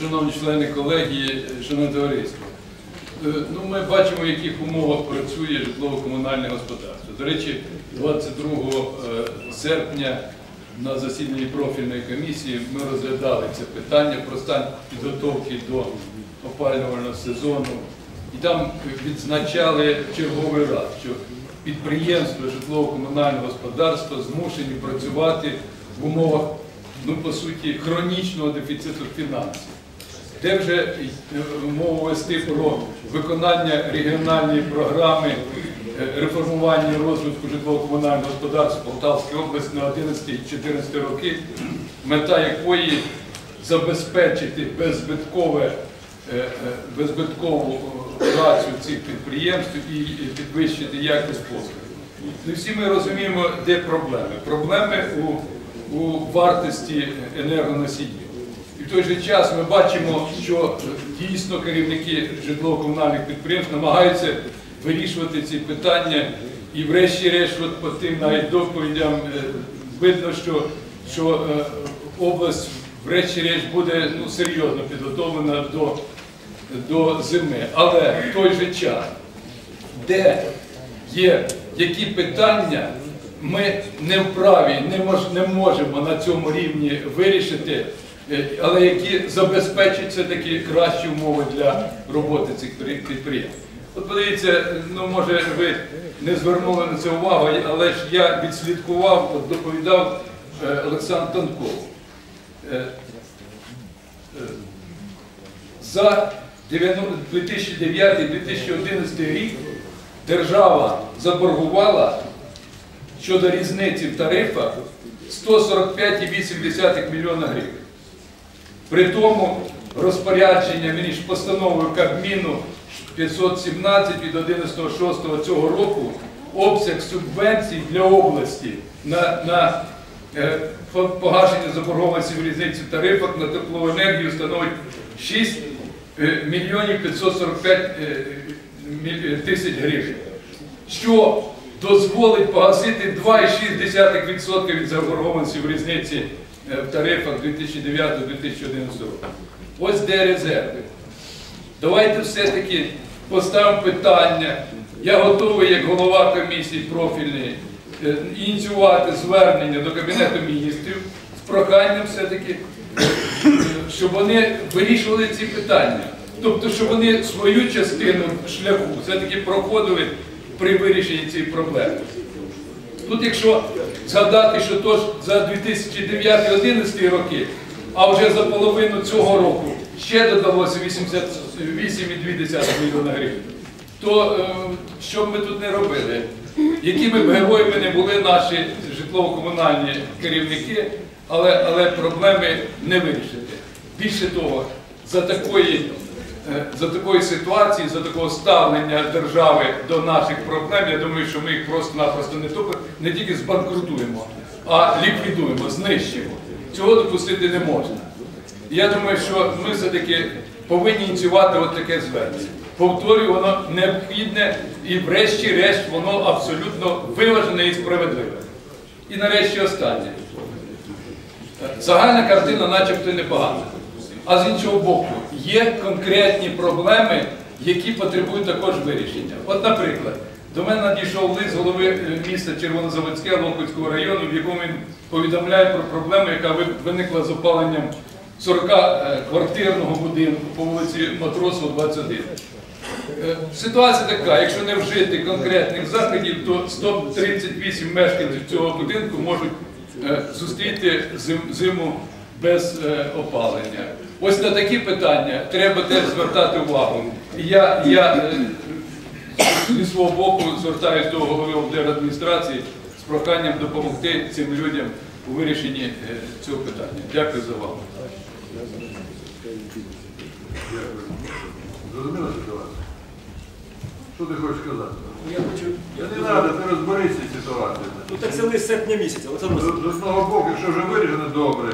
Шановні члени колегії, шановне товариство, Е, ну, ми бачимо, в яких умовах працює житлово-комунальне господарство. До речі, 22 е, серпня на засіданні профільної комісії ми розглядали це питання про стан підготовки до опалювального сезону. І там відзначали черговий раз, що підприємства житлово-комунального господарства змушені працювати в умовах, ну по суті, хронічного дефіциту фінансів. Де вже е, мову вести про виконання регіональної програми е, реформування розвитку житлово-комунального господарства Полтавської області на 11-14 роки, мета якої забезпечити беззбиткове, е, беззбиткову працю цих підприємств і підвищити якість послуг. Не всі ми розуміємо, де проблеми. Проблеми у, у вартості енергоносіїв. І в той же час ми бачимо, що дійсно керівники житлово-комунальних підприємств намагаються вирішувати ці питання. І врешті-решт, по тим навіть доповідям е, видно, що, що е, область врешті-решт буде ну, серйозно підготовлена до, до зими. Але в той же час, де є які питання, ми не вправі, не, мож, не можемо на цьому рівні вирішити, е, але які забезпечать все-таки кращі умови для роботи цих підприємств. От подивіться, ну може ви не звернули на це увагу, але ж я відслідкував, от доповідав е, Олександр Танков. Е, За 2009-2011 рік держава заборгувала щодо різниці в тарифах 145,8 мільйона гривень. При тому розпорядження між постановою Кабміну 517 від 11.06 цього року обсяг субвенцій для області на, на е, погашення заборгованості в різниці тарифах на теплову енергію становить 6 е, мільйонів 545 е, е, тисяч гривень, що дозволить погасити 2,6% від заборгованості в різниці е, в тарифах 2009-2011 року. Ось де резерви. Давайте все-таки поставимо питання. Я готовий, як голова комісії профільної, е, ініціювати звернення до Кабінету міністрів з проханням все-таки, е, щоб вони вирішували ці питання. Тобто, щоб вони свою частину шляху все-таки проходили при вирішенні цієї проблеми. Тут, якщо згадати, що то ж за 2009-2011 роки, а вже за половину цього року ще додалося 88,2 мільйона гривень, то е, що б ми тут не робили? Якими б героями не були наші житлово-комунальні керівники, але, але проблеми не вирішити. Більше того, за такої за такої ситуації, за такого ставлення держави до наших проблем, я думаю, що ми їх просто-напросто не, тільки- не тільки збанкрутуємо, а ліквідуємо, знищимо. Цього допустити не можна. Я думаю, що ми все-таки повинні ініціювати от таке звернення. Повторюю, воно необхідне і врешті-решт воно абсолютно виважене і справедливе. І нарешті останнє. Загальна картина начебто непогана. А з іншого боку, є конкретні проблеми, які потребують також вирішення. От, наприклад, до мене надійшов лист голови е, міста Червонозаводське Ломківського району, в якому він повідомляє про проблему, яка виникла з опаленням 40-квартирного будинку по вулиці Матросова, 21. Е, Ситуація така, якщо не вжити конкретних заходів, то 138 мешканців цього будинку можуть е, зустріти зиму без е, опалення. Ось на такі питання треба теж звертати увагу. І Я, я е, зі свого боку звертаюся до голови облдержадміністрації з проханням допомогти цим людям у вирішенні е, цього питання. Дякую за увагу. Зрозуміла ситуація? Що ти хочеш сказати? Я хочу. Та не треба, ти розберися з ситуацією. Ну так це лист серпня місяця, з одного боку, якщо вже вирішено добре,